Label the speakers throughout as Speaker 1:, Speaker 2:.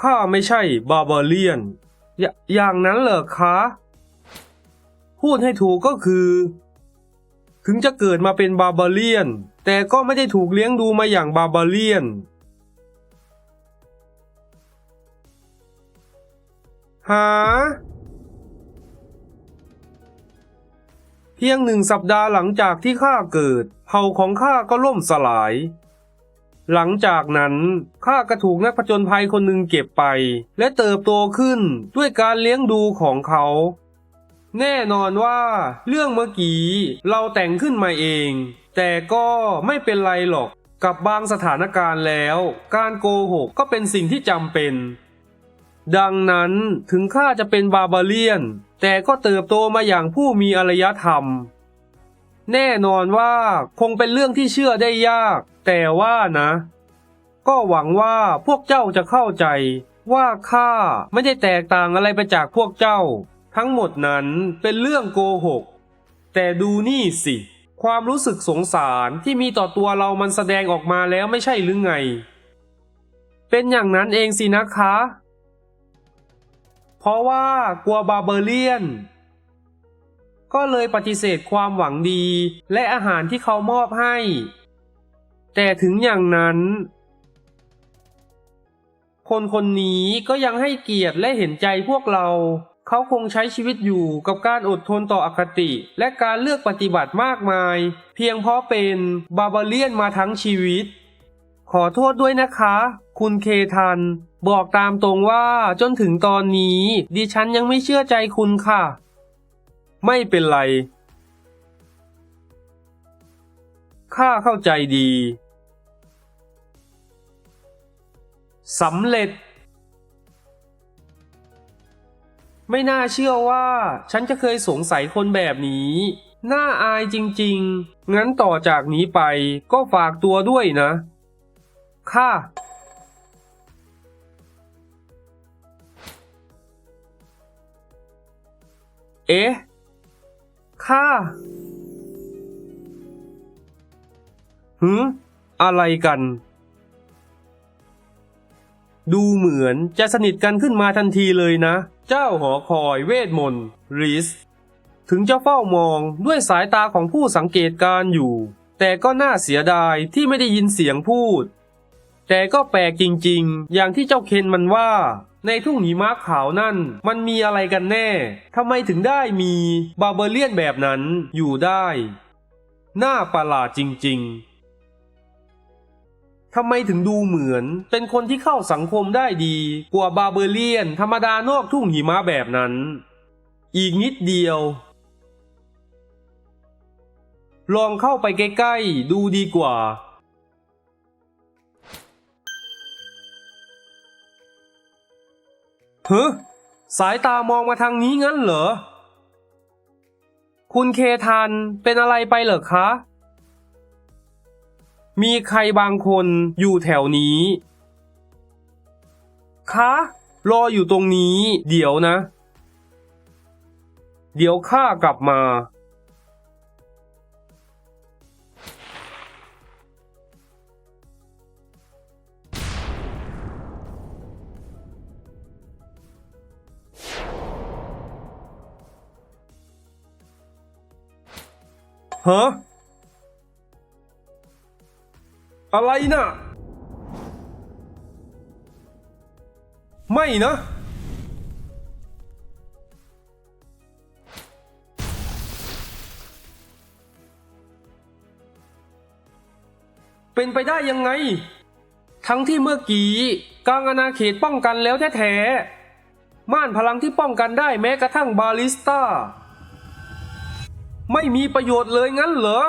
Speaker 1: ข้าไม่ใช่บาบาเลียนอยอย่างนั้นเหรอคะ พูดให้ถูกก็คือ ถึงจะเกิดมาเป็นบาบาเลียน แต่ก็ไม่ได้ถูกเลี้ยงดูมาอย่างบาบาเลียน หา เพียงหนึ่งสัปดาห์หลังจากที่ข้าเกิด เผ่าของข้าก็ล่มสลาย หลังจากนั้นข้าก็ถูกนักผจญภัยคนหนึ่งเก็บไป และเติบโตขึ้นด้วยการเลี้ยงดูของเขา แน่นอนว่า เรื่องเมื่อกี้เราแต่งขึ้นมาเอง แต่ก็ไม่เป็นไรหรอกกับบางสถานการณ์แล้ว การโกหกก็เป็นสิ่งที่จำเป็น ดังนั้นถึงข้าจะเป็นบาบาเลียน แต่ก็เติบโตมาอย่างผู้มีอารยธรรม แน่นอนว่าคงเป็นเรื่องที่เชื่อได้ยาก แต่ว่านะ ก็หวังว่าพวกเจ้าจะเข้าใจ ว่าข้าไม่ได้แตกต่างอะไรไปจากพวกเจ้า ทั้งหมดนั้นเป็นเรื่องโกหก แต่ดูนี่สิ ความรู้สึกสงสารที่มีต่อตัวเรามันแสดงออกมาแล้วไม่ใช่หรือไง เป็นอย่างนั้นเองสินะคะ เพราะว่ากลัวบาเบอเลียนก็เลยปฏิเสธความหวังดีและอาหารที่เขามอบให้ แต่ถึงอย่างนั้น คนคนนี้ก็ยังให้เกียรติและเห็นใจพวกเรา เขาคงใช้ชีวิตอยู่กับการอดทนต่ออคติ และการเลือกปฏิบัติมากมาย เพียงเพราะเป็นบาบาเลียนมาทั้งชีวิต ขอโทษด้วยนะคะ คุณเคทัน บอกตามตรงว่าจนถึงตอนนี้ ดิฉันยังไม่เชื่อใจคุณค่ะ ไม่เป็นไรข้าเข้าใจดี สำเร็จ ไม่น่าเชื่อว่า ฉันจะเคยสงสัยคนแบบนี้ น่าอายจริงๆ งั้นต่อจากนี้ไปก็ฝากตัวด้วยนะ ค่ะ เอ๊ะ ค่ะหืมอะไรกัน ดูเหมือนจะสนิทกันขึ้นมาทันทีเลยนะ เจ้าหอคอยเวทมนต์ริส ถึงจะเฝ้ามองด้วยสายตาของผู้สังเกตการ์อยู่ แต่ก็น่าเสียดายที่ไม่ได้ยินเสียงพูด แต่ก็แปลกจริงๆ อย่างที่เจ้าเคนมันว่า ในทุ่งหิมะขาวนั่น มันมีอะไรกันแน่ทำไมถึงได้มีบาเบเลียนแบบนั้นอยู่ได้ น่าประหลาดจริง ๆ ทำไมถึงดูเหมือน เป็นคนที่เข้าสังคมได้ดี กว่าบาเบเลียน ธรรมดานอกทุ่งหิมะแบบนั้น อีกนิดเดียว ลองเข้าไปใกล้ๆ ดูดีกว่า เฮ้สายตามองมาทางนี้งั้นเหรอ คุณเคทันเป็นอะไรไปเหรอคะ มีใครบางคนอยู่แถวนี้ คะ รออยู่ตรงนี้ เดี๋ยวนะ เดี๋ยวข้ากลับมา ฮะ อะไรนะ่ะ ไม่นะ เป็นไปได้ยังไง ทั้งที่เมื่อกี้กลางอาณาเขตป้องกันแล้วแท้ๆ ม่านพลังที่ป้องกันได้แม้กระทั่งบาลิสตาไม่มีประโยชน์เลยงั้นเหรอ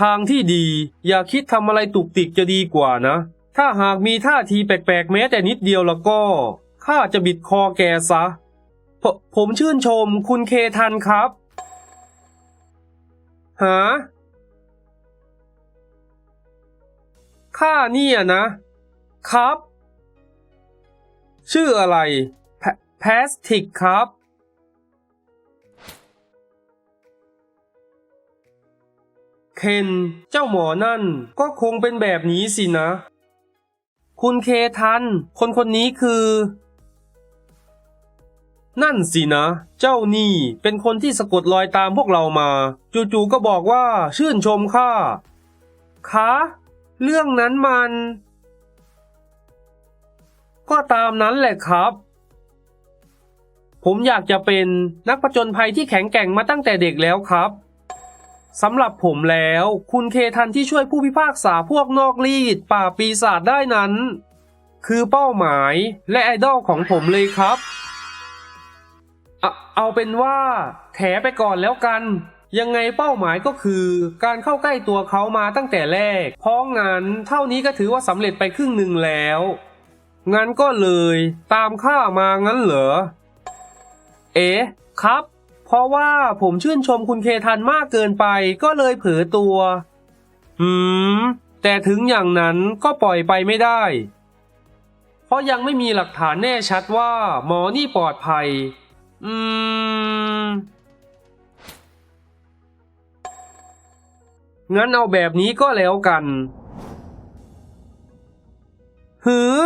Speaker 1: ทางที่ดี อย่าคิดทำอะไรตุกติกจะดีกว่านะ ถ้าหากมีท่าทีแปลกๆแม้แต่นิดเดียวแล้วก็ข้าจะบิดคอแกซะผผมชื่นชมคุณเคทันครับ หาข้าเนี่ยนะ ครับ ชื่ออะไรแพสติกครับ เคเคนเจ้าหมอนั่นก็คงเป็นแบบนี้สินะ คุณเคทัน คนคนนี้คือ นั่นสินะ เจ้านี่เป็นคนที่สะกดรอยตามพวกเรามา จู่ๆก็บอกว่าชื่นชมข้าคะเรื่องนั้นมัน ก็ตามนั้นแหละครับ ผมอยากจะเป็นนักผจญภัยที่แข็งแกร่งมาตั้งแต่เด็กแล้วครับ สำหรับผมแล้ว คุณเคทันที่ช่วยผู้พิพากษาพวกนอกรีดป่าปีศาจได้นั้น คือเป้าหมายและไอดอลของผมเลยครับเอาเอาเป็นว่าแถไปก่อนแล้วกัน ยังไงเป้าหมายก็คือ การเข้าใกล้ตัวเขามาตั้งแต่แรก เพราะงั้นเท่านี้ก็ถือว่าสำเร็จไปครึ่งหนึ่งแล้ว งั้นก็เลย ตามข้ามางั้นเหรอ เอ๊ะ ครับ เพราะว่าผมชื่นชมคุณเคทันมากเกินไปก็เลยเผลอตัวหืม แต่ถึงอย่างนั้นก็ปล่อยไปไม่ได้ เพราะยังไม่มีหลักฐานแน่ชัดว่า หมอนี่ปลอดภัย อืม งั้นเอาแบบนี้ก็แล้วกัน หือ